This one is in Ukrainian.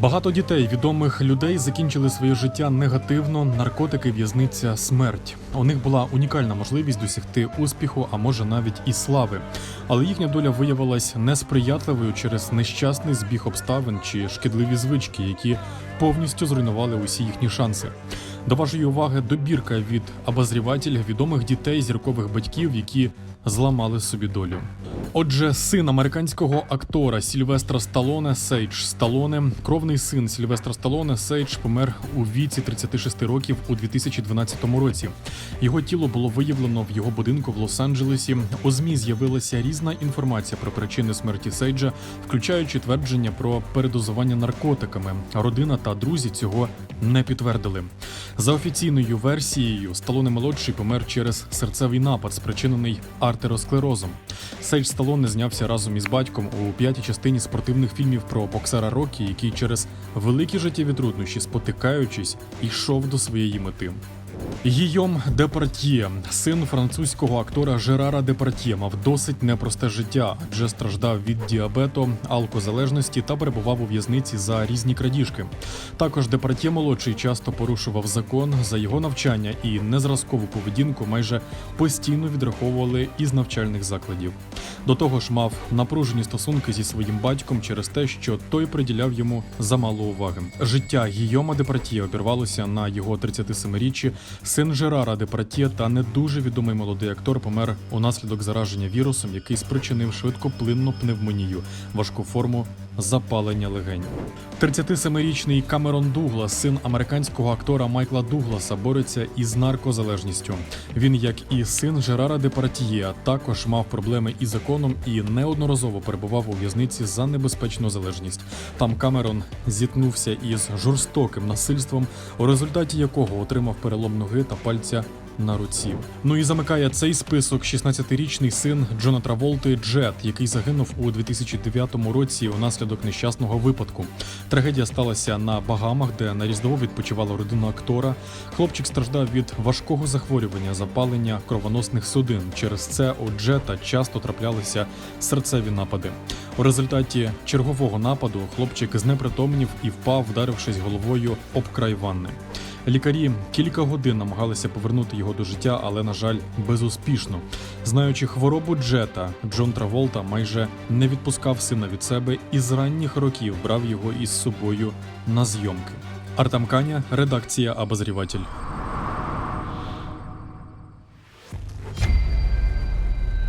Багато дітей відомих людей закінчили своє життя негативно. Наркотики, в'язниця, смерть. У них була унікальна можливість досягти успіху, а може навіть і слави. Але їхня доля виявилась несприятливою через нещасний збіг обставин чи шкідливі звички, які повністю зруйнували усі їхні шанси. До вашої уваги добірка від обозрівателя відомих дітей зіркових батьків, які зламали собі долю. Отже, син американського актора Сільвестра Сталоне Сейдж Сталоне, кровний син Сільвестра Сталоне Сейдж помер у віці 36 років у 2012 році. Його тіло було виявлено в його будинку в Лос-Анджелесі. У змі з'явилася різна інформація про причини смерті Сейджа, включаючи твердження про передозування наркотиками. Родина та друзі цього не підтвердили. За офіційною версією, Сталоне молодший помер через серцевий напад, спричинений артеросклерозом. Сейдж Сталоне знявся разом із батьком у п'ятій частині спортивних фільмів про боксера Рокі, який через великі життєві труднощі, спотикаючись, йшов до своєї мети. Гійом Департьє, син французького актора Жерара Департьє, мав досить непросте життя, адже страждав від діабету, алкозалежності та перебував у в'язниці за різні крадіжки. Також Департьє молодший часто порушував закон за його навчання і незразкову поведінку майже постійно відраховували із навчальних закладів. До того ж, мав напружені стосунки зі своїм батьком через те, що той приділяв йому замало уваги. Життя Гійома Департьє обірвалося на його 37-річчі. Син Жерара Департьє та не дуже відомий молодий актор помер унаслідок зараження вірусом, який спричинив швидкоплинну пневмонію, важку форму запалення легень. 37-річний Камерон Дуглас, син американського актора Майкла Дугласа, бореться із наркозалежністю. Він, як і син Жерара Департьє, також мав проблеми із законом і неодноразово перебував у в'язниці за небезпечну залежність. Там Камерон зіткнувся із жорстоким насильством, у результаті якого отримав перелом ноги та пальця на руці. Ну і замикає цей список 16-річний син Джона Траволти Джет, який загинув у 2009 році унаслідок нещасного випадку. Трагедія сталася на Багамах, де на різдво відпочивала родина актора. Хлопчик страждав від важкого захворювання, запалення кровоносних судин. Через це у Джета часто траплялися серцеві напади. У результаті чергового нападу хлопчик знепритомнів і впав, вдарившись головою об край ванни. Лікарі кілька годин намагалися повернути його до життя, але, на жаль, безуспішно. Знаючи хворобу Джета, Джон Траволта майже не відпускав сина від себе і з ранніх років брав його із собою на зйомки. Артамканя, редакція Обозріватель.